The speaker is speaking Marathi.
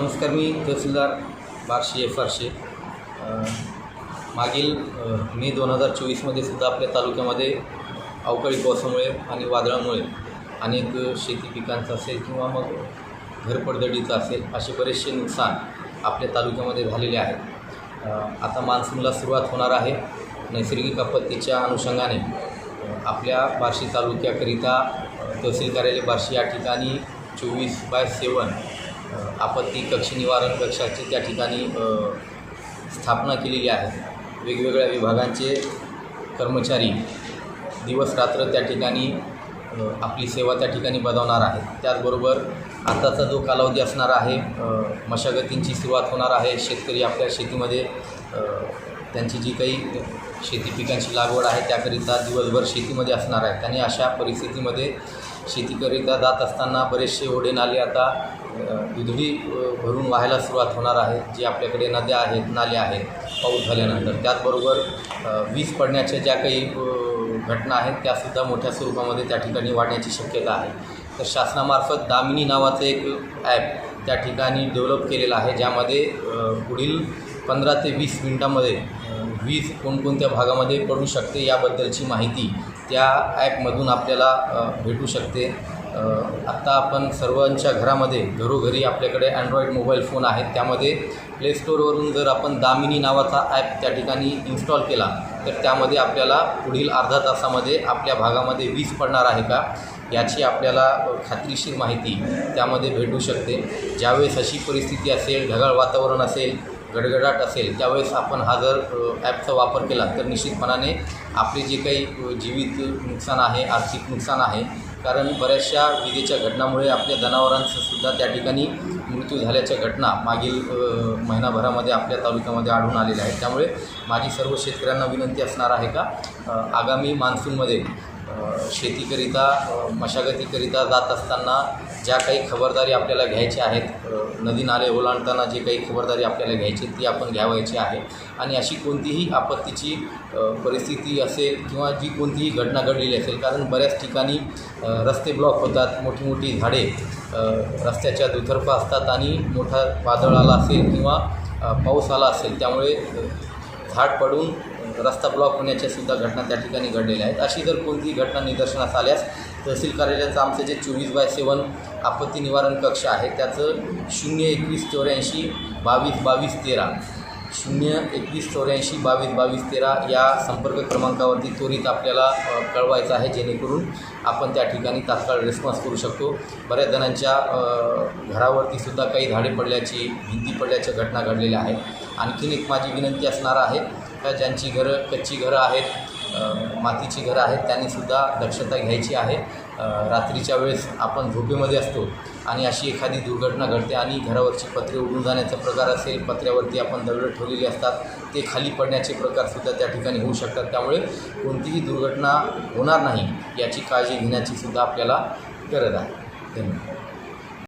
नमस्कार मी तहसीलदार बार्शी एफ मागील मे दोन हजार चोवीसमध्ये सुद्धा आपल्या तालुक्यामध्ये अवकाळी पावसामुळे आणि वादळामुळे अनेक शेती पिकांचं असेल किंवा मग घरपडदडीचं असेल असे बरेचसे नुकसान आपल्या तालुक्यामध्ये झालेले आहे. आता मान्सूनला सुरुवात होणार आहे. नैसर्गिक आपत्तीच्या अनुषंगाने आपल्या बार्शी तालुक्याकरिता तहसील कार्यालय बार्शी या ठिकाणी चोवीस बाय सेवन आपत्ती कक्ष निवारण कक्षाची त्या ठिकाणी स्थापना केलेली आहे. वेगवेगळ्या विभागांचे कर्मचारी दिवस रात्र त्या ठिकाणी आपली सेवा त्या ठिकाणी बजावणार आहेत. त्याचबरोबर आताचा जो कालावधी असणार आहे मशागतींची सुरुवात होणार आहे. शेतकरी आपल्या शेतीमध्ये त्यांची जी काही शेती पिकांची लागवड आहे त्याकरिता दिवसभर शेतीमध्ये असणार आहे. आणि अशा परिस्थितीमध्ये शेतीकरिता जात असताना बरेचसे ओढे नाले आता दुधडी भरून व्हायला सुरुवात होणार आहे. जी आपल्याकडे नद्या आहेत नाले आहेत पाऊस झाल्यानंतर. त्याचबरोबर वीज पडण्याच्या ज्या काही घटना आहेत त्यासुद्धा मोठ्या स्वरूपामध्ये त्या ठिकाणी वाढण्याची शक्यता आहे. तर शासनामार्फत दामिनी नावाचं एक ॲप त्या ठिकाणी डेव्हलप केलेलं आहे ज्यामध्ये पुढील पंधरा ते वीस मिनटामध्ये वीज कोणकोणत्या भागामध्ये पडू शकते याबद्दलची माहिती त्या ॲपमधून आपल्याला भेटू शकते. आत्ता आपण सर्वांच्या घरामध्ये घरोघरी आपल्याकडे अँड्रॉईड मोबाईल फोन आहेत. त्यामध्ये प्लेस्टोरवरून जर आपण दामिनी नावाचा ॲप त्या ठिकाणी इन्स्टॉल केला तर त्यामध्ये आपल्याला पुढील अर्धा तासामध्ये आपल्या भागामध्ये वीज पडणार आहे का याची आपल्याला खात्रीशीर माहिती त्यामध्ये भेटू शकते. ज्यावेळेस अशी परिस्थिती असेल ढगाळ वातावरण असेल गडगडाट असेल त्यावेळेस आपण हा जर ॲपचा वापर केला तर निश्चितपणाने आपले जे काही जीवित नुकसान आहे आर्थिक नुकसान आहे कारण बऱ्याचशा विजेच्या घटनामुळे आपल्या जनावरांचं सुद्धा त्या ठिकाणी मृत्यू झाल्याच्या घटना मागील महिनाभरामध्ये आपल्या तालुक्यामध्ये आढळून आलेल्या आहेत. त्यामुळे माझी सर्व शेतकऱ्यांना विनंती असणार आहे का आगामी मान्सूनमध्ये शेतीकरिता मशागतीकरिता जात असताना ज्या काही खबरदारी आपल्याला घ्यायच्या आहेत नदी नाले ओलांडताना जे काही खबरदारी आपल्याला घ्यायची ती आपण घ्यावायची आहे. आणि अशी कोणतीही आपत्तीची परिस्थिती असेल किंवा जी कोणतीही घटना घडलेली असेल कारण बऱ्याच ठिकाणी रस्ते ब्लॉक होतात मोठी मोठी झाडे रस्त्याच्या दुतर्फा असतात आणि मोठा वादळ आला असेल किंवा पाऊस आला असेल त्यामुळे झाड पडून रस्ता ब्लॉक होण्याच्या सुद्धा घटना त्या ठिकाणी घडलेल्या आहेत. अशी जर कोणतीही घटना निदर्शनास आल्यास तहसील कार्यालयाचं आमचं जे चोवीस बाय सेवन आपत्ती निवारण कक्ष आहे त्याचं शून्य एकवीस चौऱ्याऐंशी बावीस बावीस तेरा शून्य एकवीस चौऱ्याऐंशी बावीस बावीस तेरा या संपर्क क्रमांकावरती त्वरित आपल्याला कळवायचं आहे. जेणेकरून आपण त्या ठिकाणी तात्काळ रिस्पॉन्स करू शकतो. बऱ्याच जणांच्या घरावरती सुद्धा काही झाडे पडल्याची भिंती पडल्याच्या घटना घडलेल्या आहेत. आणखीन एक माझी विनंती असणार आहे का ज्यांची घरं कच्ची घरं आहेत मातीची घरं आहेत त्यांनीसुद्धा दक्षता घ्यायची आहे. रात्रीच्या वेळेस आपण झोपेमध्ये असतो आणि अशी एखादी दुर्घटना घडते आणि घरावरची पत्रे उडून जाण्याचा प्रकार असेल पत्र्यावरती आपण दगडं ठेवलेली असतात ते खाली पडण्याचे प्रकारसुद्धा त्या ठिकाणी होऊ शकतात. त्यामुळे कोणतीही दुर्घटना होणार नाही याची काळजी घेण्याची सुद्धा आपल्याला गरज आहे. धन्यवाद.